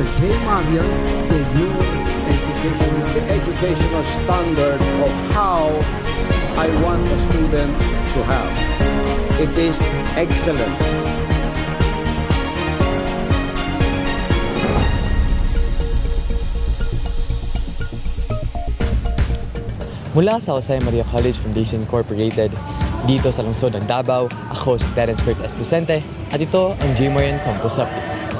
sa J. Marian Debut Education. the educational standard of how I want a student to have. It is excellence. Mula sa Jose Maria College Foundation Incorporated, dito sa lungsod ng Davao, ako si Terence Kurt Espicente at ito ang Jmoyan Campus Updates.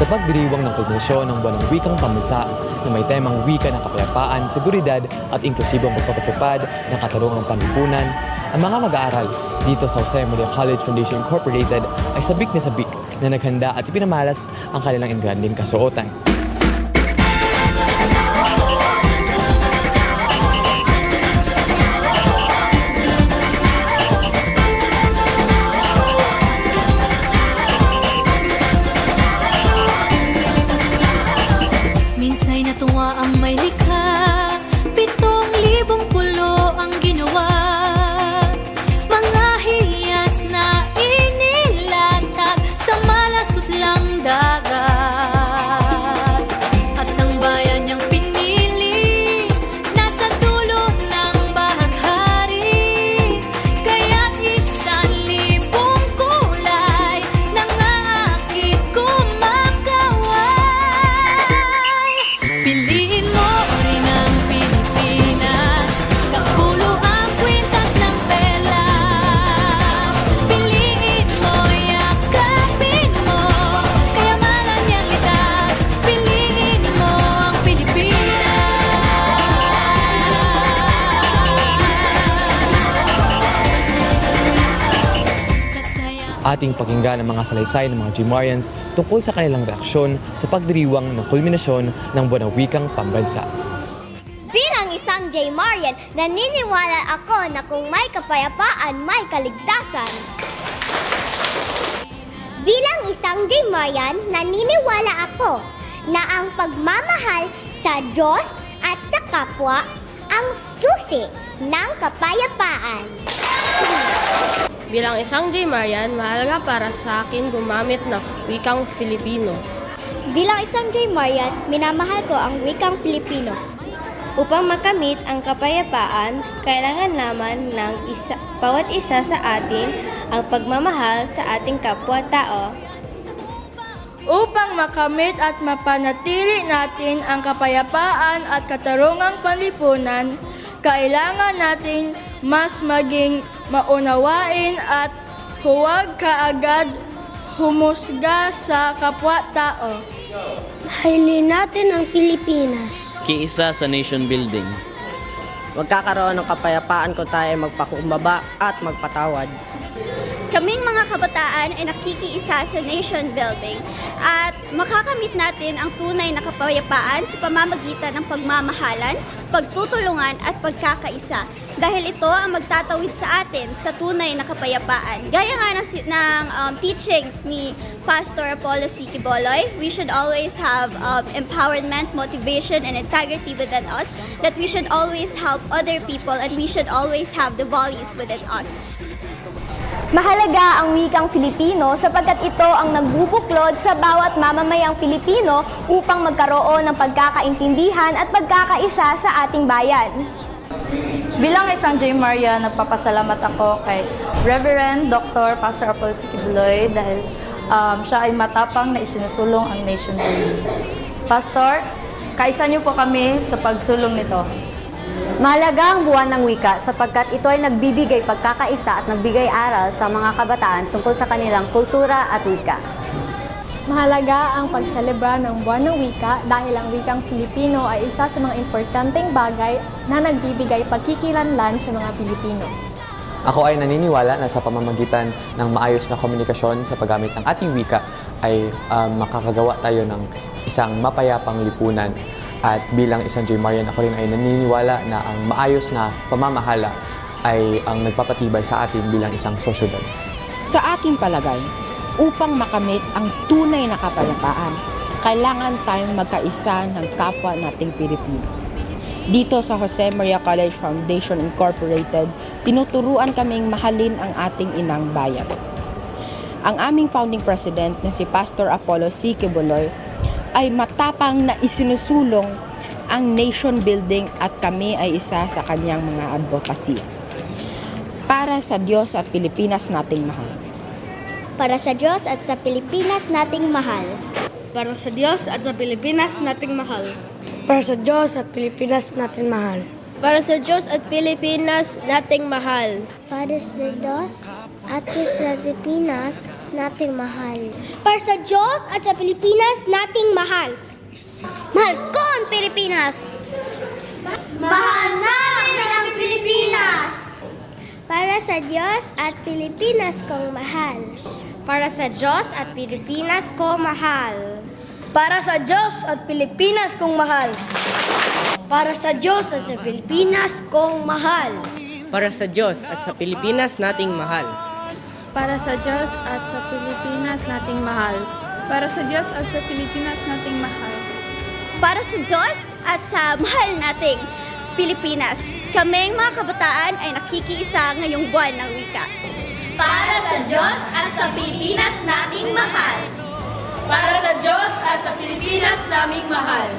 Sa pagdiriwang ng kulminasyon ng buwan ng wikang pambansa na may temang wika ng kapayapaan, seguridad at inklusibong pagpapatupad ng katarungang panlipunan, ang mga mag-aaral dito sa Jose Maria College Foundation Incorporated ay sabik na sabik na naghanda at ipinamalas ang kanilang engranding kasuotan. Ating pakinggan ang mga salaysay ng mga Jimarians tungkol sa kanilang reaksyon sa pagdiriwang ng kulminasyon ng buwan ng wikang pambansa. Bilang isang J. Marian, naniniwala ako na kung may kapayapaan, may kaligtasan. Bilang isang J. Marian, naniniwala ako na ang pagmamahal sa Diyos at sa kapwa ang susi ng kapayapaan. Bilang isang J. Marian, mahalaga para sa akin gumamit ng wikang Filipino. Bilang isang J. Marian, minamahal ko ang wikang Filipino. Upang makamit ang kapayapaan, kailangan naman ng isa, bawat isa sa atin ang pagmamahal sa ating kapwa-tao. Upang makamit at mapanatili natin ang kapayapaan at katarungang panlipunan, kailangan natin mas maging maunawain at huwag kaagad humusga sa kapwa-tao. Mahalin natin ang Pilipinas. kiisa sa nation building. Magkakaroon ng kapayapaan kung tayo ay magpakumbaba at magpatawad. Kaming mga kabataan ay nakikiisa sa nation building at makakamit natin ang tunay na kapayapaan sa pamamagitan ng pagmamahalan, pagtutulungan at pagkakaisa. Dahil ito ang magtatawid sa atin sa tunay na kapayapaan. Gaya nga ng, ng um, teachings ni Pastor Apollo C. Kiboloy, we should always have um, empowerment, motivation, and integrity within us. That we should always help other people and we should always have the values within us. Mahalaga ang wikang Filipino sapagkat ito ang nagbubuklod sa bawat mamamayang Pilipino upang magkaroon ng pagkakaintindihan at pagkakaisa sa ating bayan. Bilang isang J. Maria, nagpapasalamat ako kay Reverend Dr. Pastor Apollo Sikibuloy dahil um, siya ay matapang na isinusulong ang nation building. Pastor, kaisa niyo po kami sa pagsulong nito. Mahalaga ang buwan ng wika sapagkat ito ay nagbibigay pagkakaisa at nagbigay aral sa mga kabataan tungkol sa kanilang kultura at wika. Mahalaga ang pagselebra ng Buwan ng Wika dahil ang wikang Filipino ay isa sa mga importanteng bagay na nagbibigay pagkikilanlan sa mga Pilipino. Ako ay naniniwala na sa pamamagitan ng maayos na komunikasyon sa paggamit ng ating wika ay um, makakagawa tayo ng isang mapayapang lipunan. At bilang isang J. Marian, ako rin ay naniniwala na ang maayos na pamamahala ay ang nagpapatibay sa atin bilang isang sosyedad. Sa aking palagay, upang makamit ang tunay na kapayapaan, kailangan tayong magkaisa ng kapwa nating Pilipino. Dito sa Jose Maria College Foundation Incorporated, tinuturuan kaming mahalin ang ating inang bayan. Ang aming founding president na si Pastor Apollo C. Kibuloy ay matapang na isinusulong ang nation building at kami ay isa sa kanyang mga advokasya. Para sa Diyos at Pilipinas nating mahal. Para sa Diyos at sa Pilipinas nating mahal. Para sa Diyos at sa Pilipinas nating mahal. Para sa Diyos at Pilipinas natin mahal. Para sa Diyos at Pilipinas nating mahal. Para sa Diyos at sa Pilipinas nating mahal. Para sa Diyos at sa Pilipinas nating mahal. Mahal ko ang Pilipinas! Mahal namin ang Pilipinas! Para sa Diyos at Pilipinas kong mahal. Para sa Diyos at Pilipinas ko mahal. Para sa Diyos at Pilipinas kong mahal. Para sa Diyos at sa Pilipinas kong mahal. Para sa Diyos at sa Pilipinas nating mahal. Para sa Diyos at sa Pilipinas nating mahal. Para sa Diyos at sa Pilipinas nating mahal. Para sa Diyos at sa mahal nating Pilipinas, kaming mga kabataan ay nakikiisa ngayong buwan ng wika. Para sa Diyos at sa Pilipinas nating mahal. Para sa Diyos at sa Pilipinas naming mahal.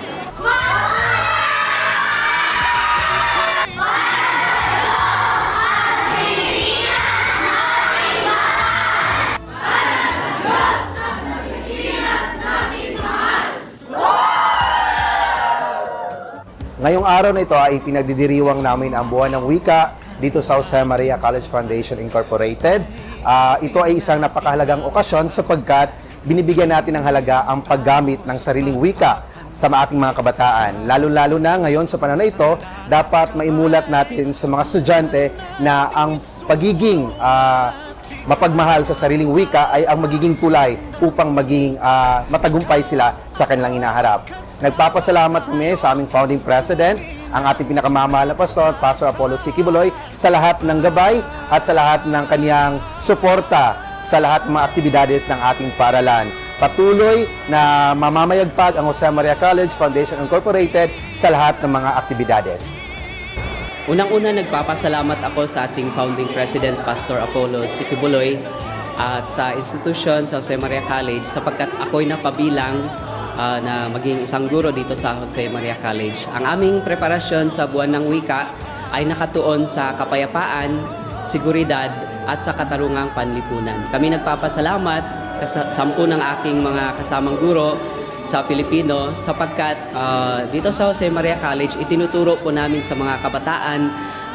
Ngayong araw na ito ay pinagdidiriwang namin ang buwan ng wika dito sa Jose Maria College Foundation Incorporated. Ah, ito ay isang napakahalagang okasyon sapagkat binibigyan natin ng halaga ang paggamit ng sariling wika sa ating mga kabataan. Lalo-lalo na ngayon sa panahon na ito, dapat maimulat natin sa mga estudyante na ang pagiging ah, mapagmahal sa sariling wika ay ang magiging tulay upang maging ah, matagumpay sila sa kanilang inaharap. Nagpapasalamat kami sa aming founding president, ang ating pinakamamahal na pastor, Pastor Apollo Sikibuloy, sa lahat ng gabay at sa lahat ng kaniyang suporta sa lahat ng mga aktibidades ng ating paralan. Patuloy na mamamayagpag ang Jose Maria College Foundation Incorporated sa lahat ng mga aktibidades. Unang-una nagpapasalamat ako sa ating founding president, Pastor Apollo Sikibuloy, at sa institusyon sa Jose Maria College sapagkat ako'y napabilang ah, na maging isang guro dito sa Jose Maria College. Ang aming preparasyon sa buwan ng wika ay nakatuon sa kapayapaan, seguridad at sa katarungang panlipunan. Kami nagpapasalamat sa sampu ng aking mga kasamang guro sa Pilipino sapagkat ah, dito sa Jose Maria College itinuturo po namin sa mga kabataan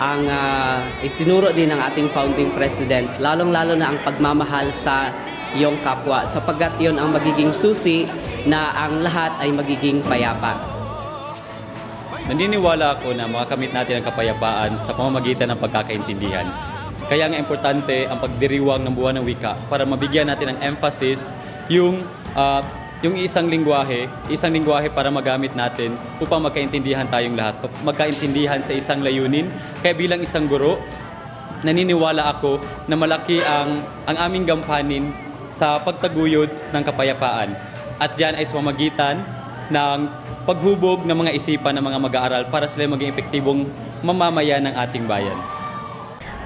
ang ah, itinuro din ng ating founding president lalong-lalo na ang pagmamahal sa iyong kapwa sapagkat yon ang magiging susi na ang lahat ay magiging payapa. Naniniwala ako na makakamit natin ang kapayapaan sa pamamagitan ng pagkakaintindihan. Kaya nga importante ang pagdiriwang ng buwan ng wika para mabigyan natin ng emphasis yung ah, yung isang lingwahe, isang lingwahe para magamit natin upang magkaintindihan tayong lahat, magkaintindihan sa isang layunin. Kaya bilang isang guro, naniniwala ako na malaki ang ang aming gampanin sa pagtaguyod ng kapayapaan. At yan ay sa pamagitan ng paghubog ng mga isipan ng mga mag-aaral para sila maging epektibong mamamayan ng ating bayan.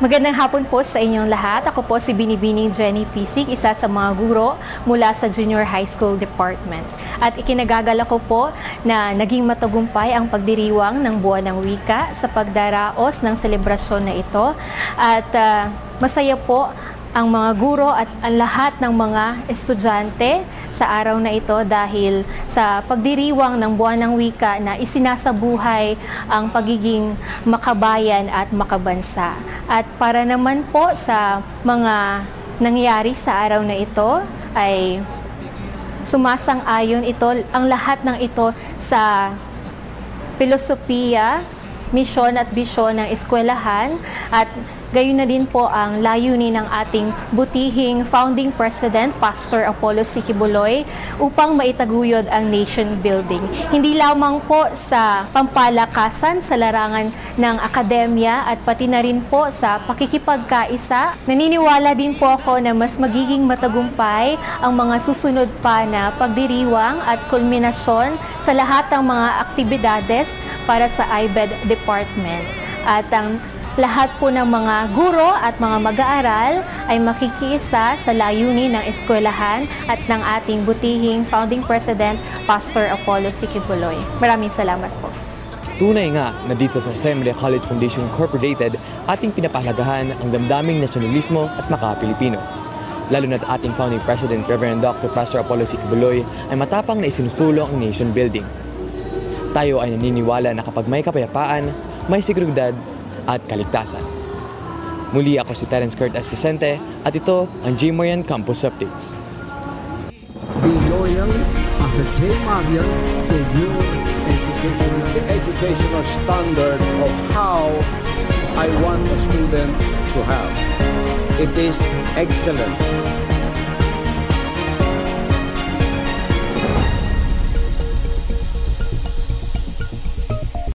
Magandang hapon po sa inyong lahat. Ako po si Binibining Jenny Pisik, isa sa mga guro mula sa Junior High School Department. At ikinagagala ko po na naging matagumpay ang pagdiriwang ng Buwan ng Wika sa pagdaraos ng selebrasyon na ito. At ah, masaya po ang mga guro at ang lahat ng mga estudyante sa araw na ito dahil sa pagdiriwang ng buwan ng wika na isinasabuhay ang pagiging makabayan at makabansa. At para naman po sa mga nangyari sa araw na ito ay sumasang-ayon ito ang lahat ng ito sa filosofiya, misyon at bisyon ng eskwelahan at gayon na din po ang layunin ng ating butihing founding president, Pastor Apollo Sikibuloy, upang maitaguyod ang nation building. Hindi lamang po sa pampalakasan sa larangan ng akademya at pati na rin po sa pakikipagkaisa. Naniniwala din po ako na mas magiging matagumpay ang mga susunod pa na pagdiriwang at kulminasyon sa lahat ng mga aktibidades para sa IBED Department. At ang lahat po ng mga guro at mga mag-aaral ay makikiisa sa layunin ng eskwelahan at ng ating butihing founding president, Pastor Apollo Sikibuloy. Maraming salamat po. Tunay nga na dito sa Maria College Foundation Incorporated, ating pinapahalagahan ang damdaming nasyonalismo at maka-Pilipino. Lalo na't ating founding president, Reverend Dr. Pastor Apollo Sikibuloy, ay matapang na isinusulong ang nation building. Tayo ay naniniwala na kapag may kapayapaan, may seguridad at kaligtasan. Muli ako si Terence Kurt S. Vicente at ito ang J. Moyan Campus Updates. Be loyal as a J. Maria to your educational, the educational standard of how I want a student to have. It is excellence.